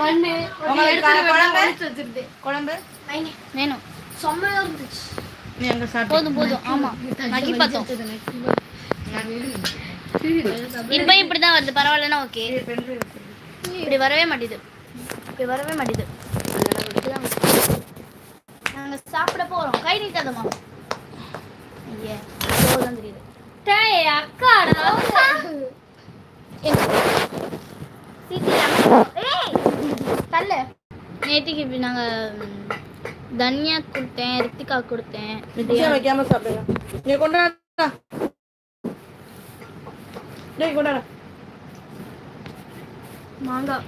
பண்ணு உங்களுக்கு குழம்பு? வச்சிருது குழம்பு? வேணும் செம்மையா இருந்துச்சு. நீ அங்க சாப்பிட்டு போதும் போதும். ஆமா. நக்கி பார்த்தோம். இப்போ இப்படிதான் வருது. பரவாயில்லனா ஓகே. இப்படி வரவே மாட்டேது. இப்படி வரவே மாட்டேது. நாங்க சாப்பிட போறோம். கை நீட்டாதம்மா. ஐயே தான் தெரியுது. டேய் எங்க? சீக்கிரம். ஏய் தள்ளு. நேற்றுக்கு இப்படி நாங்க ம், தன்யா கொடுத்தேன் ரித்திகா கொடுத்தேன் வைக்காம சாப்பிடுங்க. நீ கொண்டாடா டேய் கொண்டாடா மாங்காய்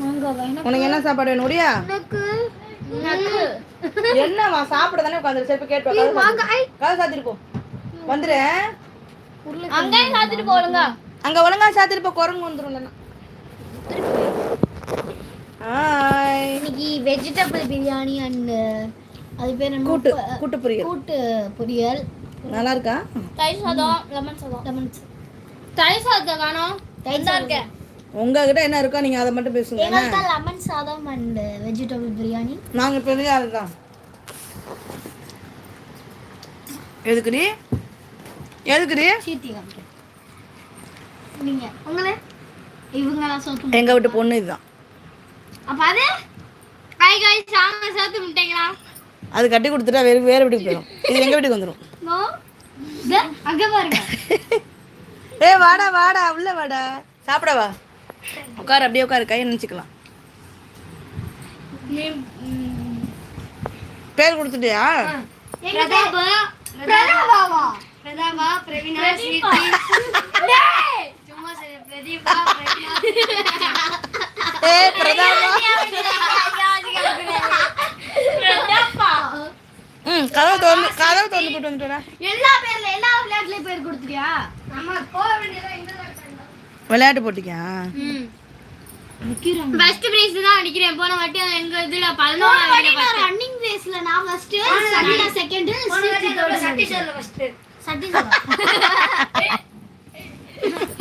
மாங்காய் வேணும் உனக்கு என்ன சாப்பாடு வேணும் முடியா எனக்கு என்னவா சாப்பிட தானே உட்காந்து சரி போய் கேட்டு வா. மாங்காய் கதை வந்துரு. அங்கேயும் சாத்திட்டு போடுங்க அங்க ஒழுங்கா சாத்திருப்ப குரங்கு வந்துரும் இல்லைன்னா. ஹாய் இன்னைக்கு வெஜிடபிள் பிரியாணி அண்ட் அது பேர் என்ன? கூட்டு கூட்டு பொரியல். கூட்டு பொரியல். நல்லா இருக்கா தயிர் சாதம் லெமன் சாதம். லெமன் தயிர் சாதம் வேணும் தயிர் இருக்கேன் உங்ககிட்ட என்ன இருக்கோ நீங்க அதை மட்டும் பேசுங்க? எங்களுக்கு லெமன் சாதம் அண்ட் வெஜிடபிள் பிரியாணி நாங்க பெரிய ஆள் தான்? எதுக்குடி எதுக்குடி சீத்தி காமிக்கிறேன். நீங்க உங்களே? சோத்து எங்க வீட்டு பொண்ணு இதுதான். அப்ப அது? ஹாய் காய்ஸ் சாங்க சோத்து முட்டைங்களா அது கட்டி கொடுத்துட்டா வேறு வேறு வீட்டுக்கு போயிடும் இது எங்க வீட்டுக்கு வந்துடும் நோ. அங்க பாருங்க. ஏ வாடா வாடா உள்ள வாடா. சாப்பிட வா. உட்காரு அப்படியே உட்காரு. கையை நினச்சிக்கலாம். பேர் கொடுத்துட்டியா? பிரதாபா பிரதாபாவா பிரதாபா பிரவீனா டேய்! சும்மா சரி பிரதீபா பிரவீனா. ஏ பிரதாபா ம் கதவு திறந்து கதவு திறந்து போட்டு வந்துட்டா எல்லா பேர்ல எல்லா விளையாட்டுலயும் பேர் கொடுத்துட்டியா நம்ம போக வேண்டியதா விளையாட்டு போட்டிக்கா ஃபர்ஸ்ட் பிரைஸ் தான் அடிக்கிறேன் போன வாட்டி எங்க இதுல 11 நான் ரன்னிங் ரேஸ்ல நான் ஃபர்ஸ்ட் சட்டில செகண்ட் சட்டி சொல்ல ஃபர்ஸ்ட் சட்டி சொல்ல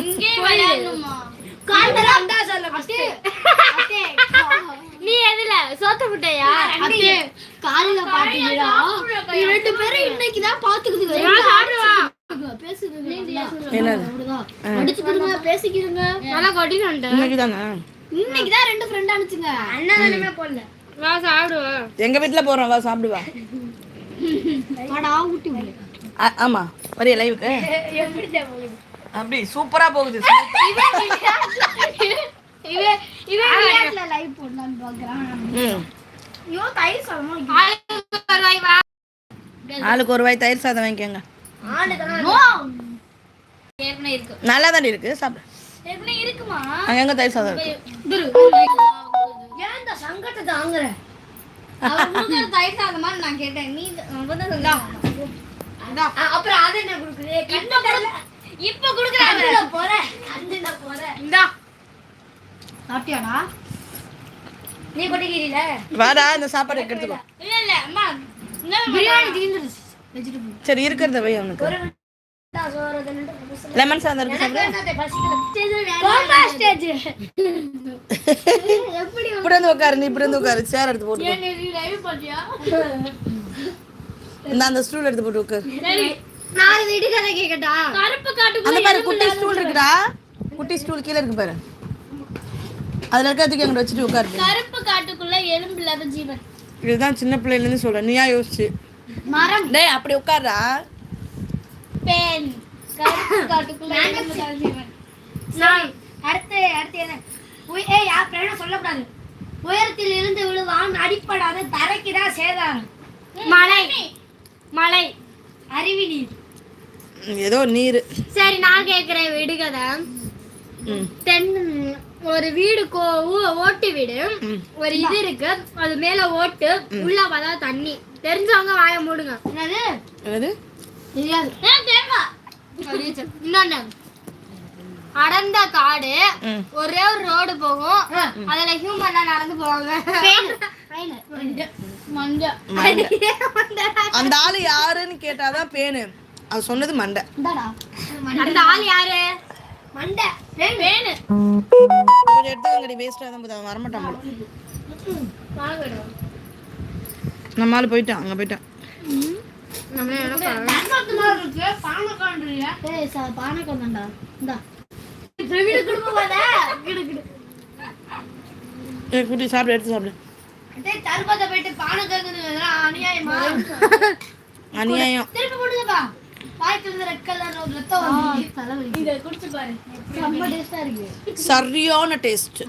இங்கே விளையாடணுமா கால்ல அண்டா சொல்ல ஃபர்ஸ்ட் நீ எதுல முட்டையா அத்தே காலையில பாத்தீங்களா நீ ரெண்டு பேரும் இன்னைக்கு தான் பாத்துக்குதுங்க. சாப்பிடுவா. பேசுதுங்க என்னது? அடிச்சுக்கிடுங்க பேசிக்கிடுங்க. நல்லா கொட்டிட்டு இன்னைக்கு தானே இன்னைக்கு தான் ரெண்டு ஃப்ரெண்ட் அனுச்சுங்க. அண்ணன் தானே போடல வா. சாப்பிடுவா எங்க வீட்டில் போகிறோம் வா சாப்பிடு வா. வாடா ஊட்டி விடு ஆ- ஆமா வரைய லைவுக்கு எப்படி அப்படி சூப்பரா போகுது இவன் இவன் லைவ் போடலாம்னு பார்க்கறான் ஆளுக்கு ஒரு வாய் தயிர் சாதம் வாங்கிக்கோங்க நோ ஏற்கனவே இருக்கு. நல்லா தாண்டி இருக்கு? சாப்பிடு. இருக்குமா? அங்கங்க தயிர் சாதம் இருக்கு? ஏன் இந்த தயிர் சாதமா நான் கேட்டேன். நீ அப்புறம் அது என்ன குடுக்குது? இப்ப குடுக்குறாங்க அந்துல போற. அந்துல போற. இந்தா. சாப்பிட்டியாடா நீ கொட்டிக்கிறீல வாடா இந்த சாப்பாடு எடுத்துக்கோ. இல்ல இல்ல அம்மா பிரியாணி தீந்துருச்சு. வெஜிடபிள் சரி இருக்கிறத வை அவனுக்கு. லெமன் சாதம் இருக்கு சாப்பிடு. கோமா ஸ்டேஜ் எப்படி இப்படி வந்து உட்காரு நீ இப்படி வந்து உட்காரு. சேர் எடுத்து போட்டு நீ லைவ் பண்ணியா இந்த அந்த ஸ்டூல் எடுத்து போட்டு உட்காரு நாலு வீடு கதை கேக்கட்டா? கருப்பு காட்டு அந்த பாரு குட்டி ஸ்டூல் இருக்குடா. குட்டி ஸ்டூல் கீழே இருக்கு பாரு. அதுல இருக்கிறதுக்கு எங்கிட்ட வச்சுட்டு உட்காரு கருப்பு காட்டுக்குள்ள எலும்பு இல்லாத ஜீவன். இதுதான் சின்ன பிள்ளைல இருந்து சொல்றேன். நீயா யோசிச்சு. மரம். டேய் அப்படி உட்காருடா பேன். கருப்பு காட்டுக்குள்ள எலும்பு இல்லாத ஜீவன். சரி அடுத்து அடுத்து என்ன? உய்- ஏய் யா பிரேரணை சொல்லக்கூடாது. உயரத்தில் இருந்து விழுவான் அடிப்படாத தரைக்கு தான் சேதாரம். மலை மலை அருவி நீர். ஏதோ நீர். சரி நான் கேக்குறேன் விடுகதை. தென் ஒரு வீடு கோ ஓட்டு வீடு. ஒரு இது இருக்கு. அது மேல ஓட்டு. உள்ள பார்த்தா தண்ணி. தெரிஞ்சவங்க வாய மூடுங்க. என்னது? என்னது? தெரியாது. இன்னொன்னு. அடர்ந்த காடு. ஒரே ஒரு ரோடு போகும். அதுல ஹியூமன்ல நடந்து போவாங்க. அந்த ஆளு யாருன்னு கேட்டாதான் பேனு. அது சொன்னது மண்டை. அந்த ஆள் யாரு? மண்டை. கொஞ்சம் எடுத்துக்கங்கடி வேஸ்ட்டாக தான் போதும் வரமாட்டான் போல. நம்ம ஆள் போயிட்டான் அங்கே போயிட்டான். குட்டி சாப்பிடு எடுத்து சாப்பிடு. அநியாயமா? அநியாயம். சரியான டேஸ்ட்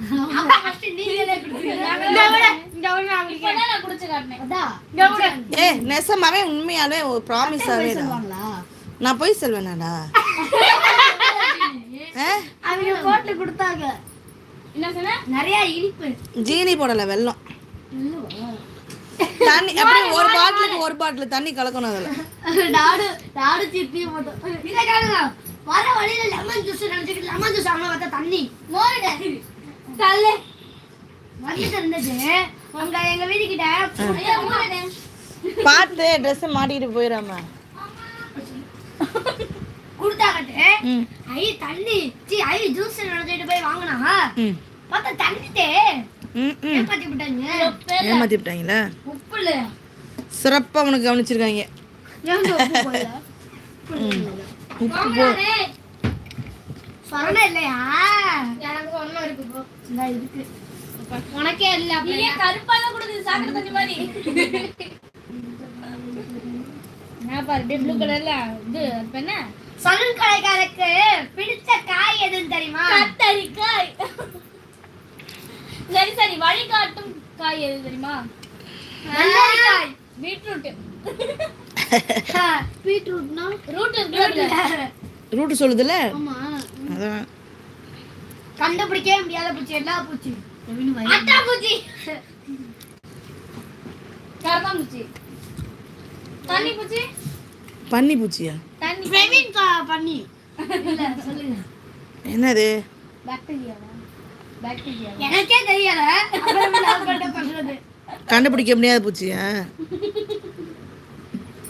ஏ நெசமாவே உண்மையாலே ஒரு ப்ராமிஸாவே நான் போய் செல்வேனாடா? நிறைய இனிப்பு. ஜீனி போடல வெல்லம். தண்ணி அப்படியே ஒரு பாட்டிலுக்கு ஒரு பாட்டில் தண்ணி கலக்கணும் அதில். நாடு நாடு சிப்பி போட்டோம் இதை காணுங்க வர வழியில லெமன் ஜூஸ் நினைச்சிட்டு லெமன் ஜூஸ் அவங்க பார்த்தா தண்ணி. மோருட தள்ளு. வந்துட்டு இருந்தது. உங்க எங்க வீடு கிட்ட பார்த்து ட்ரெஸ் மாட்டிக்கிட்டு போயிடாம. கொடுத்தாங்கட்டு ஐ தண்ணி சி ஐ ஜூஸ் நினைச்சிட்டு போய் வாங்கினா பார்த்தா தண்ணிட்டே ஏமாத்தி விட்டாங்க ஏமாத்தி விட்டாங்களா சிறப்பாக உனக்கு கவனிச்சிருக்காங்க. உப்பு சொரணை இல்லையா? எனக்கு ஒண்ணும் இருக்கு போ இந்த இருக்கு. உனக்கே இல்ல நீ கருப்பா தான் கொடுக்குது சாக்கடை தண்ணி மாதிரி. நான் பாரு ப்ளூ கலர்ல இது இப்ப என்ன? சலூன் கடைக்காரருக்கு பிடிச்ச காய் எதுன்னு தெரியுமா? கத்தரிக்காய். சரி சரி வழிகாட்டும் காய் எது தெரியுமா? வெள்ளரிக்காய். பீட்ரூட் பீட்ரூட்னா? ரூட் ரூட்டு சொல்லுதுல்ல? ஆமா. அதான். கண்டுபிடிக்கவே முடியாத பூச்சி எல்லா பூச்சி. அட்டா பூச்சி கரப்பாம்பூச்சி தண்ணி பூச்சி? பன்னி பூச்சியா? தண்ணி பிரவீன் பண்ணி இல்ல சொல்லுங்க. என்னது? பாக்டீரியா பாக்டீரியா எனக்கே தெரியல கண்டுபிடிக்க முடியாத பூச்சியா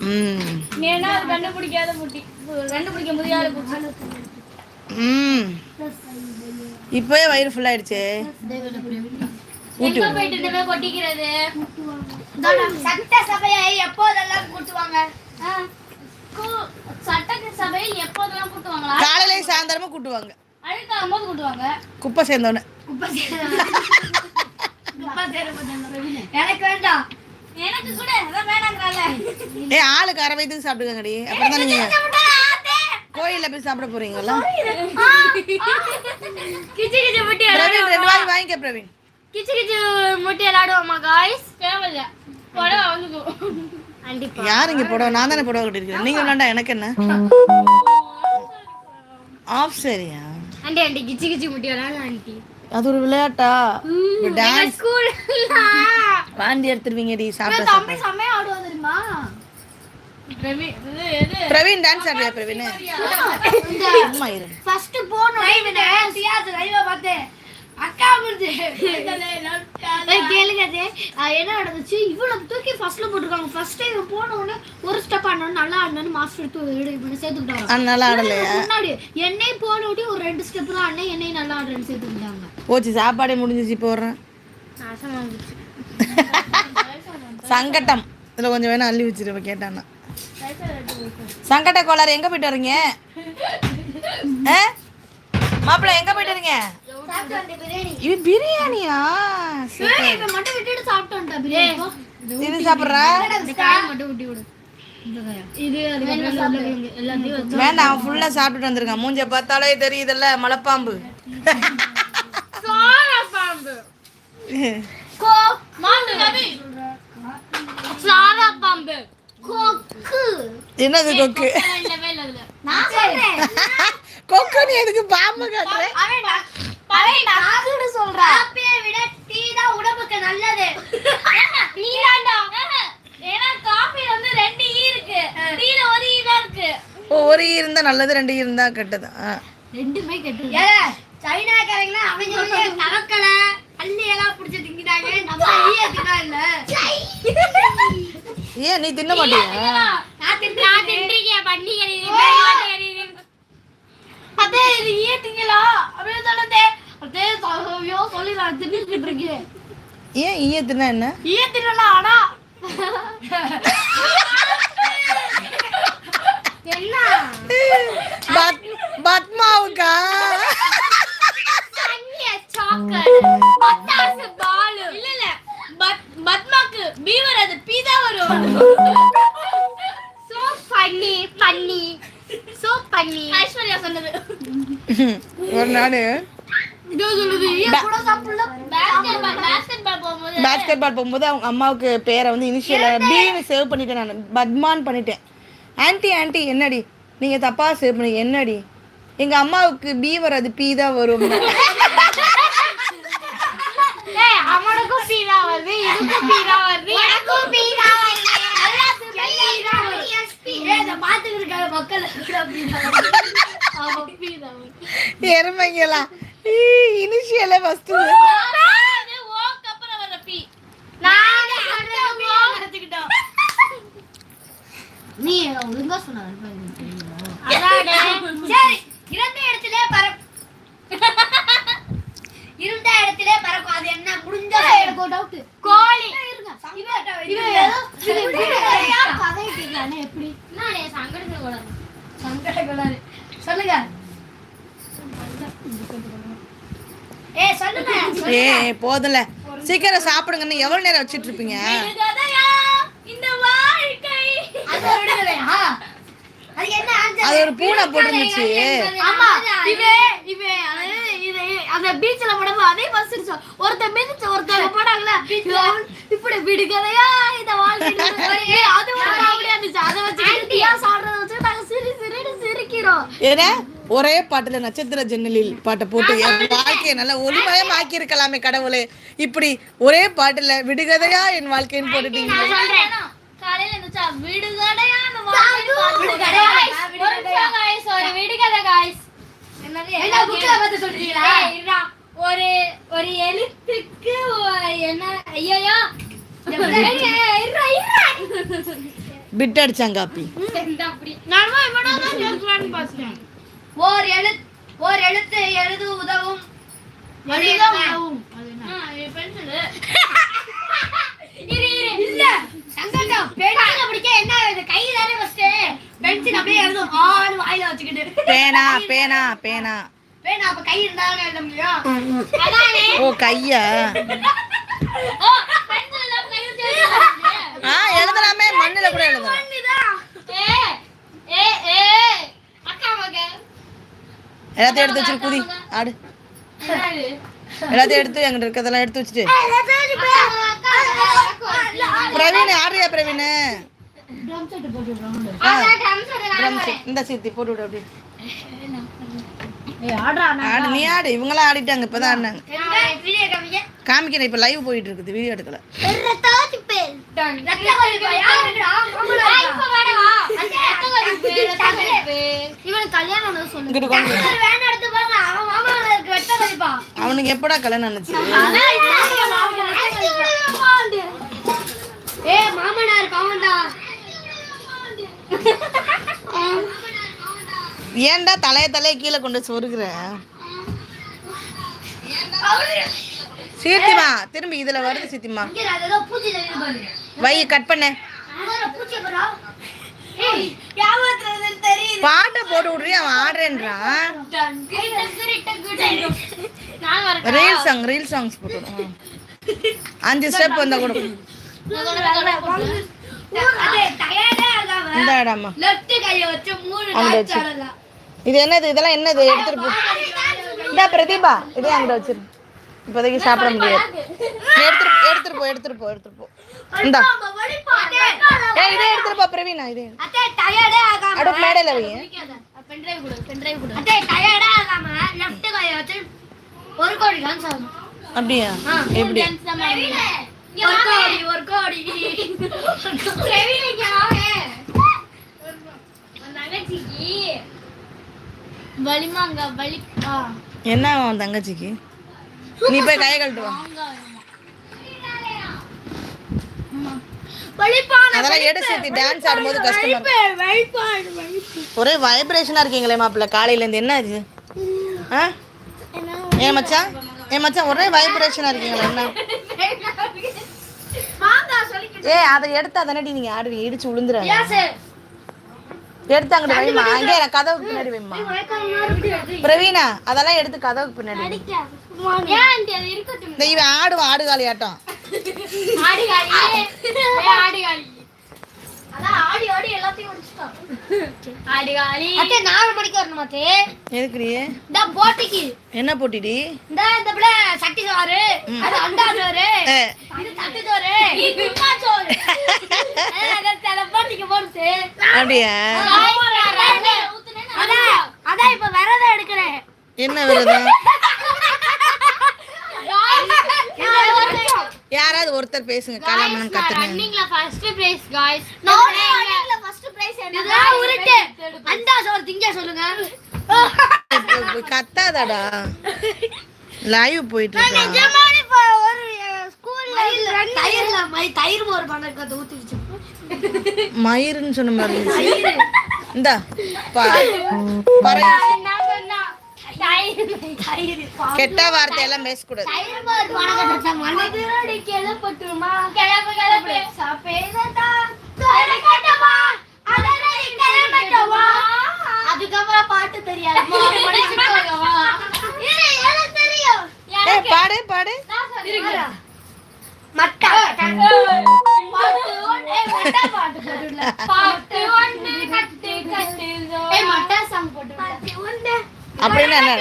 ம் ஏன்னா அது கண்டுபிடிக்காத பூச்சி கண்டுபிடிக்க முடியாத பூச்சி ம். இப்போயே வயிறு ஃபுல் ஆயிடுச்சே. கொட்டிக்கிறது சட்ட சபையை எப்போதெல்லாம் கூட்டுவாங்க. சட்ட சபையை எப்போதெல்லாம் கூட்டுவாங்களா காலையில சாயந்தரமா கூட்டுவாங்க. அழுக்காகும் போது கூட்டுவாங்க குப்பை சேர்ந்தோடனே குப்பை எனக்கு வேண்டாம் எனக்கு கூட வேணாங்கிறால ஏ ஆளுக்கு அரை வயதுக்கு சாப்பிட்டுக்கங்கடி. அப்புறம் தான் நீங்க கோயில்ல போய் சாப்பிட போறீங்களா கிச்சு கிச்சு முட்டி பிரவீன் ரெண்டு வாய் வாங்கிக்க பிரவீன். கிச்சு கிச்சு முட்டி விளையாடுவோமா காய்ஸ் தேவையில்ல யார் இங்க புடவை? நான் தானே புடவை கட்டிருக்கேன் நீங்க விளாண்டா எனக்கு என்ன? ஆஃப் சரியா ஆண்டி ஆண்டி கிச்சு கிச்சு முட்டி விளையாடலாம் ஆண்டி. அது ஒரு விளையாட்டா? டான்ஸ் ஸ்கூல் வாந்தி எடுத்துருவீங்கடி சாப்பிட தம்பி சாப்பிட. செம்மையா ஆடுவோம் தெரியுமா? பிரவீன் டான்ஸ் ஆடுறியா பிரவீன் அம்மா இரு. ஃபர்ஸ்ட் போனோம் சியாஸ் லைவ் பார்த்தேன் கேளுங்க என்ன நடந்துச்சு? இவ்வளவு தூக்கி ஃபர்ஸ்ட்ல போட்டுருக்காங்க. ஃபர்ஸ்ட் டைம் போன உடனே ஒரு ஸ்டெப் ஆடணும் நல்லா ஆடணும்னு மாஸ்டர் எடுத்து சேர்த்துக்கிட்டாங்க நல்லா ஆடலையா? முன்னாடி என்னை போன உடனே ஒரு ரெண்டு ஸ்டெப் தான் ஆடினேன் என்னை நல்லா ஆடுறேன்னு சேர்த்துக்கிட்டாங்க. போச்சு சாப்பாடே முடிஞ்சிச்சு போடுறேன் சங்கட்டம். இதுல கொஞ்சம் வேணா அள்ளி வச்சிருப்ப கேட்டான்னா. சங்கட்ட கோளாறு எங்க போயிட்டு வரீங்க? மாப்பிள்ள எங்க போயிட்டு வரீங்க? இது பிரியாணியா? மட்டும் விட்டுட்டு சாப்பிட்டு வந்துட்டா பிரியாணி. இது சாப்பிட்றா? மட்டும் விட்டு விடு இது எல்லாத்தையும் வச்சு வேண்டாம் ஃபுல்லா சாப்பிட்டுட்டு வந்திருக்கான். மூஞ்ச பார்த்தாலே தெரியுதுல்ல மலைப்பாம்பு. என்னது கொக்கு? இல்லவே இல்ல அதுல நான் சொல்றேன் கொக்கு நீ எதுக்கு பாம்பு காட்டுற? அவன் டா- அவன் டாக்டர் சொல்றா. காப்பியை விட டீ தான் உடம்புக்கு நல்லது. நீ தான்டா. ஏன்னா காபி வந்து ரெண்டு ஈ இருக்கு. டீல ஒரு ஈ தான் இருக்கு. ஓ, ஒரு ஈ இருந்தா நல்லது ரெண்டு ஈ இருந்தா கெட்டதா? ரெண்டுமே கெட்டது. ஏ சைனாக்காரங்க அவங்க வந்து தவக்கலை பள்ளி எல்லாம் புடிச்சு திங்கிட்டாங்க. நம்ம ஈய தின்னா இல்ல. ஏன் நீ தின்ன மாட்டியா? நான் தின்றேன் நான் தின்றீங்க பண்ணி அதே இது ஏத்தீங்களா அப்படின்னு சொல்லுதே அதே ஐயோ சொல்லி நான் தின்னுட்டு இருக்கேன். ஏன் ஈயத்துனா என்ன? ஆனா என்ன? பத் பத்மாவுக்கா? பத்மாக்கு பி வராது பி தான் வரும். So funny funny so funny Aishwarya சொன்னது. ஒரு நாள் பாஸ்கெட் பால் போகும்போது. அவங்க அம்மாவுக்கு பேரை வந்து இனிஷியல் பின்னு சேவ் பண்ணிட்டேன் நான். பத்மான் பண்ணிட்டேன். ஆன்ட்டி ஆன்ட்டி என்னடி? நீங்கள் தப்பாக சேவ் பண்ணி என்னடி? எங்கள் அம்மாவுக்கு பி வராது பி தான் வரும். அவனுக்கும் பி தான் வருது இதுக்கும் பி தான் வருது. எனக்கும் பி தான் வருது. பாத்துக்கிட்டு மக்கள். எருமைங்களா? இனிஷியலே எடுத்துக்கிட்டோம் நீ ஒழுங்கா சொன்ன சரி இருந்த இடத்திலே பறக்கும். இருந்த இடத்திலே பறக்கும். அது என்ன? முடிஞ்ச எனக்கு ஒரு டவுட் கோழி. எப்படி நானே சங்கடத்துல கூடாது சங்கட கூடாது சொல்லுங்க. ஏ போதும்ல. சீக்கிரம் சாப்பிடுங்கன்னு எவ்வளோ நேரம் வச்சிட்டு இருப்பீங்க விடுதலையா இந்த வாழ்க்கை. அது விடுதலையா அது என்ன answer? அது ஒரு பூனை போட்டுருந்துச்சு. ஆமா இவே இவே அதாவது இது அந்த பீச்ல போடும்போது அதே பஸ் ஒருத்தன் மிதிச்சு ஒருத்தன் போடாங்கல்ல இவன் இப்படி விடுகதையா இந்த வாழ்க்கை அது ஒரு காமெடியா இருந்துச்சு. அதை வச்சு ஏன் சாடுறத வச்சு நாங்க சிரி சிரின்னு சிரிக்கிறோம். ஒரே பாட்டுல நட்சத்திர ஜன்னலில் பாட்டை போட்டு என் வாழ்க்கையை நல்லா ஒளிமயம் ஆக்கி இருக்கலாமே கடவுளே. இப்படி ஒரே பாட்டுல விடுகதையா என் வாழ்க்கைன்னு போட்டுட்டீங்க. ஒரு ஒரு ஒரு எழுத்துக்கு ஒ- என்ன ஐயோ பிட் அடிச்சாங்க காப்பி. ஓர் எழுத்து ஓர் எழுத்து எழுது உதவும். உதவும். இல்ல. சங்கடம். பென்சில் பிடிக்க என்ன ஆகுது கை தானே ஃபர்ஸ்ட் பென்சில் அப்படியே எழுதும். வாயில வச்சுக்கிட்டு. பேனா பேனா பேனா. பேனா அப்ப கை இருந்தாலும் எழுத முடியும்? அதானே? ஓ கையா? ஓ பென்சில் தான் கை வச்சு எழுத ஆ எழுதலாமே. மண்ணுல கூட எழுதலாம். ஏ ஏ ஏ. அக்கா எல்லாத்தையும் எடுத்து வச்சிரு குதி ஆடு. எல்லாத்தையும் எடுத்து எங்கிட்ட இருக்கிறதெல்லாம் எடுத்து வச்சுட்டு. பிரவீன் ஆடுறியா பிரவீன்? இந்த சீத்தி போட்டு விடு அப்படியே. ஆடு நீ ஆடு. இவங்களாம் ஆடிட்டாங்க இப்பதான் ஆடினாங்க. காமிக்கிறேன் இப்ப லைவ் போயிட்டு இருக்குது வீடியோ எடுக்கல. அவனுக்கு எப்படா கல்யாணம் ஆனிச்சு ஏ மாமனார் கவுண்டா ஏன்டா தலைய தலைய கீழே கொண்டு சொருகிற? சீர்த்திமா திரும்பி இதுல வருது சீத்திமா. வை கட் பண்ண. பாட்டை போட்டு விடுறீ அவன் ஆடுறேன்றான் ரீல் சாங் ரீல் சாங்ஸ் போட்டு. அஞ்சு ஸ்டெப் வந்தா கூட இந்த அங்க. ஆடலாம் இது என்னது? இதெல்லாம் என்னது? எடுத்துட்டு இந்த பிரதீபா. இதே அங்கிட்ட வச்சிரு. இப்போதைக்கு சாப்பிட முடியாது. எடுத்துட்டு எடுத்துட்டு போ எடுத்துட்டு போ எடுத்துட்டு போ. இந்தா. ஏ இதே எடுத்துட்டு போ பிரவீனா இதே. எடு. அத்தே டயர்டே ஆகாம. அட மேடையில வை பென்ட்ரைவ் கொடு பென்ட்ரைவ் கொடு. அத்தே டயர்டே ஆகாம லெஃப்ட் கைய வச்சு ஒரு கோடி டான்ஸ் ஆடணும் அப்படியா? எப்படி? டான்ஸ் தான் பண்ணுவீங்க. ஒரு கோடி ஒரு கோடி. பிரவீனிக்கு வாங்க. தங்கச்சிக்கு வலிமாங்க வலி ஆ. என்ன தங்கச்சிக்கு? நீ போய் கையை கழட்டு வா. அதெல்லாம் எடு சேர்த்து டான்ஸ் ஆடும்போது கஷ்டமா ஒரே வைப்ரேஷனா இருக்கீங்களே மாப்பிள்ள காலையில இருந்து என்ன ஆச்சு ஆ? ஏன் மச்சான் ஏன் மச்சான் ஒரே வைப்ரேஷனாக இருக்கீங்களா என்ன? ஏ அதை எடுத்தா தானடி நீங்க ஆடுவீங்க இடிச்சு விழுந்துறாங்க எடுத்து அங்கிட்டு வைமா அங்கே நான் கதவுக்கு பின்னாடி வைமா பிரவீனா அதெல்லாம் எடுத்து கதவுக்கு பின்னாடி இந்த இவன் ஆடுவான் ஆடுகாலி ஆட்டம். ஆடிகாலி ஏய், ஆடிகாலி அதான் ஆடி ஆடி எல்லாத்தையும் முடிச்சிட்டான். அத்தே நாலு மணிக்கு வரணும் அத்தே? எதுக்குடி? இந்த போட்டிக்கு. என்ன போட்டிடி? இந்த இந்த பிள்ளை சட்டி சோறு. அது அண்டா சோறு. இது தட்டு சோறு. இது உப்புமா சோறு. ஏய், அதை சில போட்டிக்கு போடுச்சு. அப்படியா? அதான் அதான் இப்ப விரதம் எடுக்கிறேன். என்ன விரதம்? யாராவது ஒருத்தர் பேசுங்க கலாமணம் கத்துங்க ரன்னிங்ல ஃபர்ஸ்ட் பிரைஸ் गाइस நான் ரன்னிங்ல ஃபர்ஸ்ட் பிரைஸ் என்ன உருட்டு அண்டா சோறு திங்க சொல்லுங்க கத்தாதடா லைவ் போயிட்டு இருக்கா நிஜமாவே இப்ப ஒரு ஸ்கூல்ல தயிர்ல மை தயிர் மோர் பண்ணக்கு அது ஊத்தி வச்சு மயிருன்னு சொன்ன மாதிரி இருந்துச்சு. இந்தா பா கெட்ட பேசக்கூடாது. கிளப்பட்டமா அதனை கிளப்பட்டமா அதுக்கப்புறம் பாட்டு தெரியாது பாடு பாடு. மட்டா. பாட்டு ஒன்று மட்டா பாட்டு போட்டுடல பாட்டு ஒன்று கட்டு கட்டு ஏய் மட்டா சாங் போட்டு பாட்டு ஒன்று. அப்படின்னு என்ன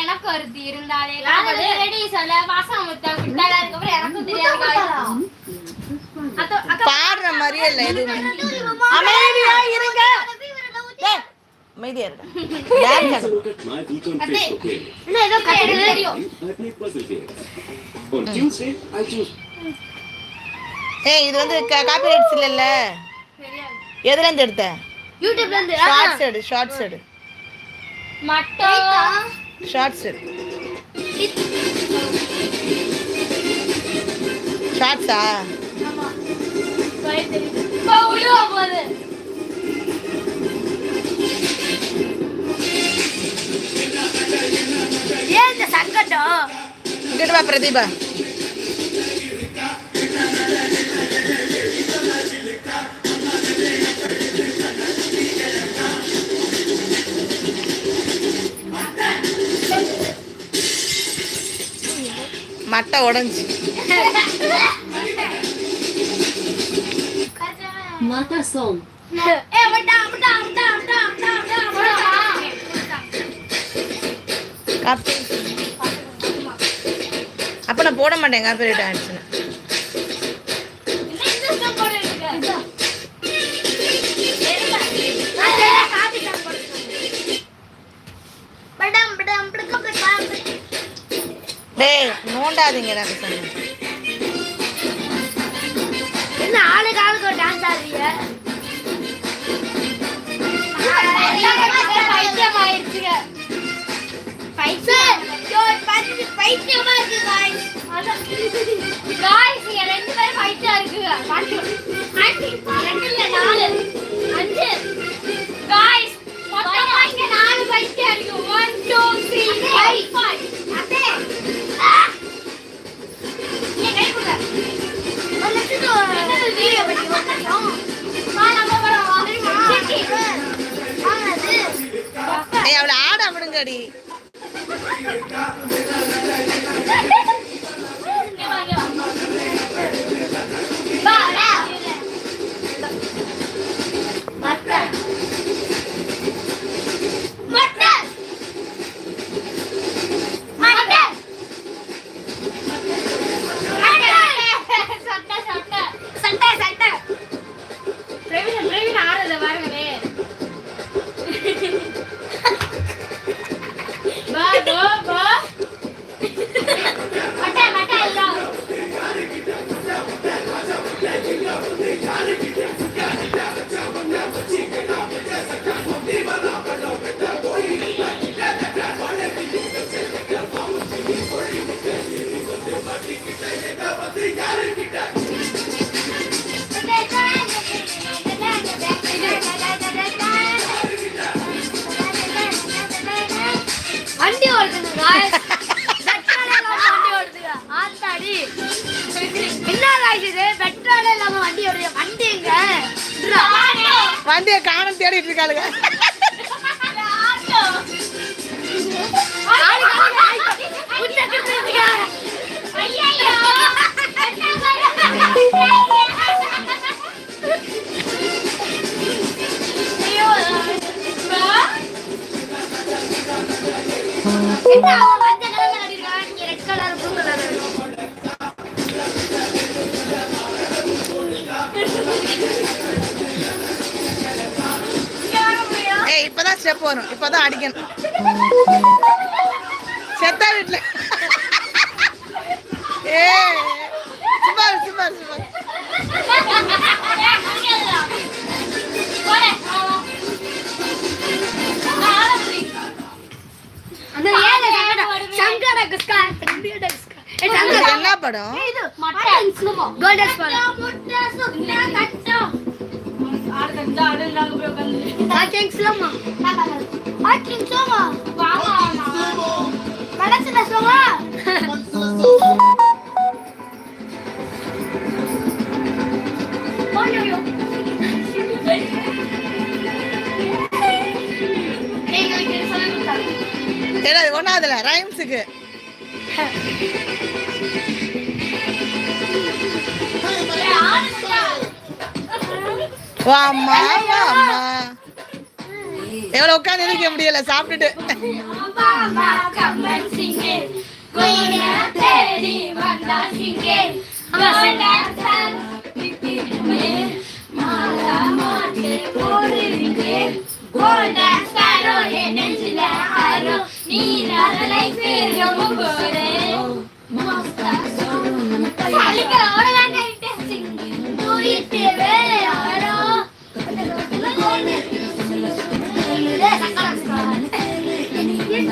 எனக்கு ஒருத்தி இருந்தாலே பாடுற மாதிரியே இல்லை எதுவுமே. அமைதியா இருங்க. அமைதியா இருங்க. ஏய் இது வந்து காப்பி ரைட்ஸ் இல்லைல்ல. எதுல இருந்து எடுத்த? யூடியூப்ல இருந்து ஷார்ட்ஸ் எடு ஷார்ட்ஸ் எடு. மட்டும் ஷார்ட்ஸ் எடு. ஷார்ட்ஸா ஏன் இந்த சங்கடம்? இங்கிட்டு வா பிரதீபா. மட்டை உடஞ்சி. விட்டா காப்பி. அப்போ நான் போட மாட்டேன் காப்பி ரைட் நோண்டாதீங்க நான் சொன்னேன். என்ன ஆளுக்கு ஆளுக்கு ஒரு டான்ஸ் ஆடுறீங்க? பைத்தியம். ஆயிடுச்சுங்க பைத்தியம் பைத்தியமா இருக்கு காய்ஸ் காய்ஸ் நீங்க ரெண்டு பேரும் பைத்தியம் இருக்குங்க. பாட்டு ரெண்டு இல்ல நாலு. அஞ்சு. காய்ஸ் மொத்தமா இங்க நாலு பைத்தியம் இருக்கு. ஒன் டூ த்ரீ ஃபைவ் ஆட வண்டியை காணம் தேடிட்டு இருக்காளுங்க ஆளு காணோம். ஸ்டெப் வரும் இப்பதான் அடிக்கணும். செத்தா வீட்டுல ஏ சுமார் சுமார் சுமார் அந்த ஏழை வாக்கிங் ஸ்லோமோ வாக்கிங் ஸ்லோமோ மனசுல ரைம்ஸுக்கு வாம்மா வாம்மா. எவ்வளோ உட்காந்து இருக்க முடியல சாப்பிட்டுட்டு. இது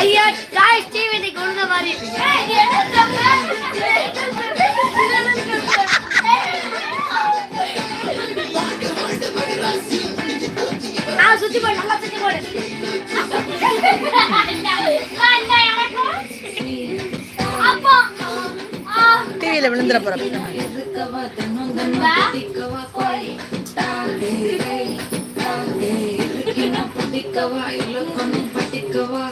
ஐயா காய் டிவி இன்னைக்கு மாதிரி. டிவியில் விழுந்துட போகிறோம் பட்டிக்கவா?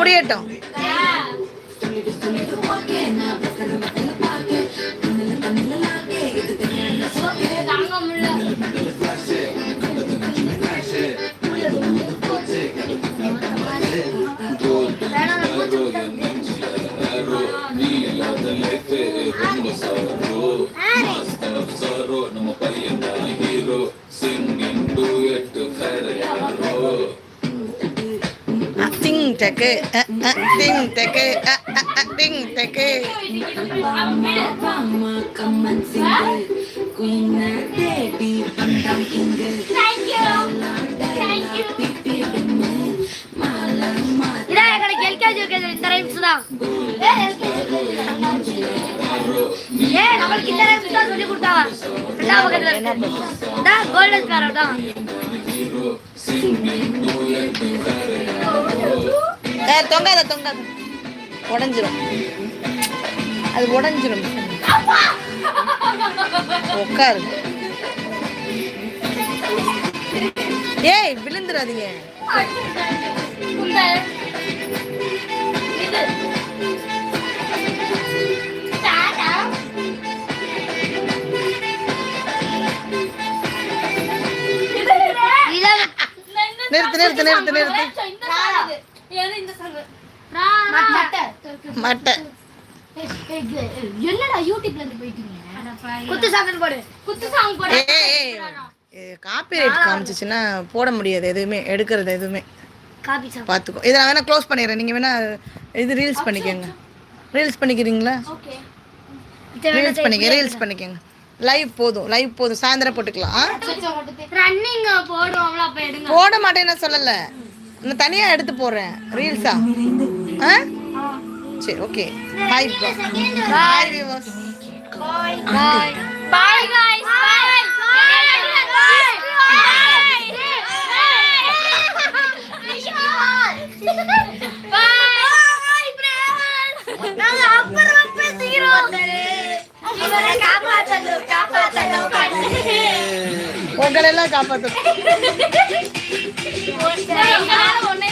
முடியட்டும். எல்கேஜி யூகேஜி இந்த ரைம்ஸ் தான் ஏ நம்மளுக்கு இந்த ரைம்ஸ் தான் சொல்லி கொடுத்தாங்க ரெண்டாம் பக்கத்துல இருக்கு தான் கோல்டன் ஸ்பேரோ தான் ஏ தொங்காத தொங்காத. உடஞ்சிரும். அது உடஞ்சிரும். உட்காரு. ஏய் விழுந்துடாதீங்க நிறுத்து நிறுத்து. நிறுத்து நிறுத்து. மட்டை. என்னடா யூடியூப்ல இருந்து போயிட்டீங்க? குத்து போடு. குத்து சாங் போடு. ஏய் ஏய் காப்பிரைட் காமிச்சிச்சுன்னா போட முடியாது எதுவுமே எடுக்கிறது எதுவுமே. Copy song. பார்த்துக்கோ. இதை நான் வேணா க்ளோஸ் பண்ணிடுறேன். நீங்கள் வேணா இது ரீல்ஸ் பண்ணிக்கோங்க. ரீல்ஸ் பண்ணிக்கிறீங்களா? ஓகே. ரீல்ஸ் பண்ணிக்க ரீல்ஸ் பண்ணிக்கோங்க. லைவ் போதும் லைவ் போதும். சாயந்தரம் போட்டுக்கலாம். ஆ? ரன்னிங் போடுவாங்களா அப்ப எடுங்க. போட மாட்டேன்னு சொல்லல. நான் தனியாக எடுத்து போடுறேன் ரீல்ஸா ஆ சரி ஓகே பாய் பாய் வியூவர்ஸ் பாய் பாய் பாய் பாய் பாய் பாய் பாய் பாய் காப்பாத்தணும் காப்பாத்தணும் உங்களெல்லாம் ஒன்னே